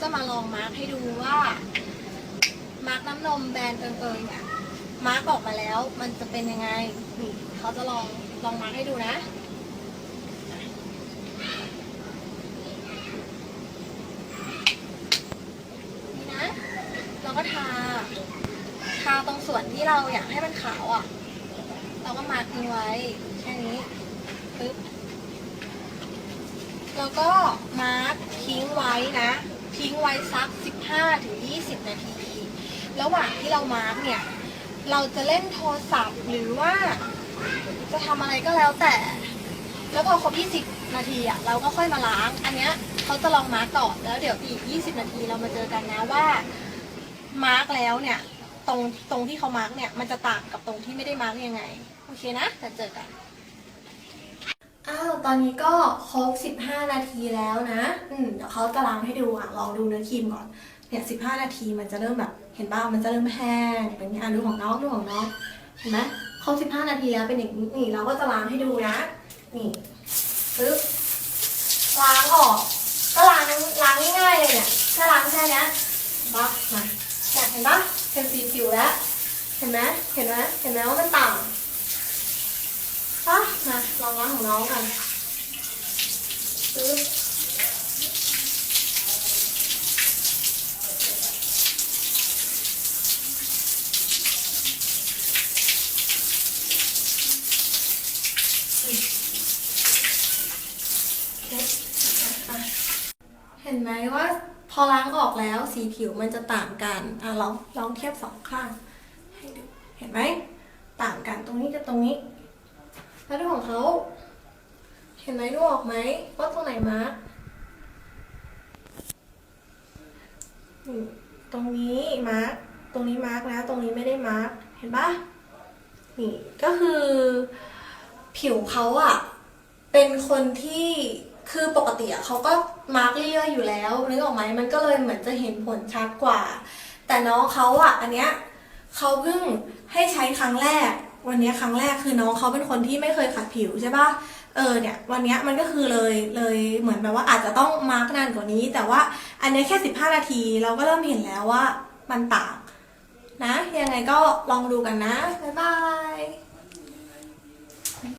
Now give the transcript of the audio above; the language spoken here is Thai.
จะมาลองมาร์คให้ดูว่า มาร์คน้ำนมแบรนด์เอิงเอิงเนี่ยมาร์คออกมาแล้วมันจะเป็นยังไงนี่เขาจะลองลองมาร์คให้ดูนะนี่นะ เราก็ทา ทาตรงส่วนที่เราอยากให้มันขาวอะ เราก็มาร์คทิ้งไว้แค่นี้ปึ๊บแล้วก็มาร์คทิ้งไว้นะ ทิ้งไว้สัก 15ถึง20 นาที ระหว่างที่เรามาร์คเนี่ย เราจะเล่นโทรศัพท์หรือว่าจะทำอะไรก็แล้วแต่ แล้วพอครบ 20 นาทีอะเราก็ค่อยมาล้าง อันเนี้ยเขาจะลองมาร์กก่อนแล้วเดี๋ยวอีก 20 นาทีเรามาเจอกันนะว่ามาร์กแล้วเนี่ยตรงตรงที่เขามาร์กเนี่ยมันจะต่างกับตรงที่ไม่ได้มาร์กยังไง โอเคนะแต่เจอกัน อ้าวตอนนี้ก็ครบ 15 นาทีแล้วนะ อืมเดี๋ยวเขาจะล้างให้ดูอะลองดูเนื้อครีมก่อน เนี่ย 15 นาทีมันจะเริ่มแบบ เห็นบ้างมันจะเริ่มแห้งเป็นอย่างนี้อะดูของน้องดูของน้อง เห็นไหมครบ 15 นาทีแล้วเป็นอย่างนี้นี่เราก็จะล้างให้ดูนะ นี่ปึ๊บ ล้างออก ก็ล้างล้างง่ายๆเลยเนี่ยแค่ล้างแค่เนี้ยบัฟมาเนี่ยเห็นปะเป็นสีผิวแล้ว เห็นไหมเห็นไหมเห็นไหมว่ามันต่างปะมาลองล้างของน้องกัน ปึ๊บเห็นไหมว่าพอล้างออกแล้วสีผิวมันจะต่างกัน อะลองลองเทียบสองข้างให้ดู เห็นไหม ต่างกันตรงนี้กับตรงนี้ แล้วดูของเขา ห็นไหมดูออกไหมว่าตรงไหนมาร์กตรงนี้มาร์กตรงนี้มาร์กนะตรงนี้ไม่ได้มาร์กเห็นปะนี่ก็คือผิวเขาอะเป็นคนที่คือปกติอะเขาก็มาร์กเรื่อยๆอยู่แล้วนึกออกไหมมันก็เลยเหมือนจะเห็นผลชัดกว่า แต่น้องเขาอะอันเนี้ยเขาเพิ่งให้ใช้ครั้งแรก วันนี้ครั้งแรกคือน้องเขาเป็นคนที่ไม่เคยขัดผิวใช่ปะ เออเนี่ยวันนี้มันก็คือเลยเลยเหมือนแบบว่าอาจจะต้องมาร์กนานกว่านี้ แต่ว่าอันนี้แค่ 15 นาที เราก็เริ่มเห็นแล้วว่ามันต่างนะ ยังไงก็ลองดูกันนะ บ๊ายบาย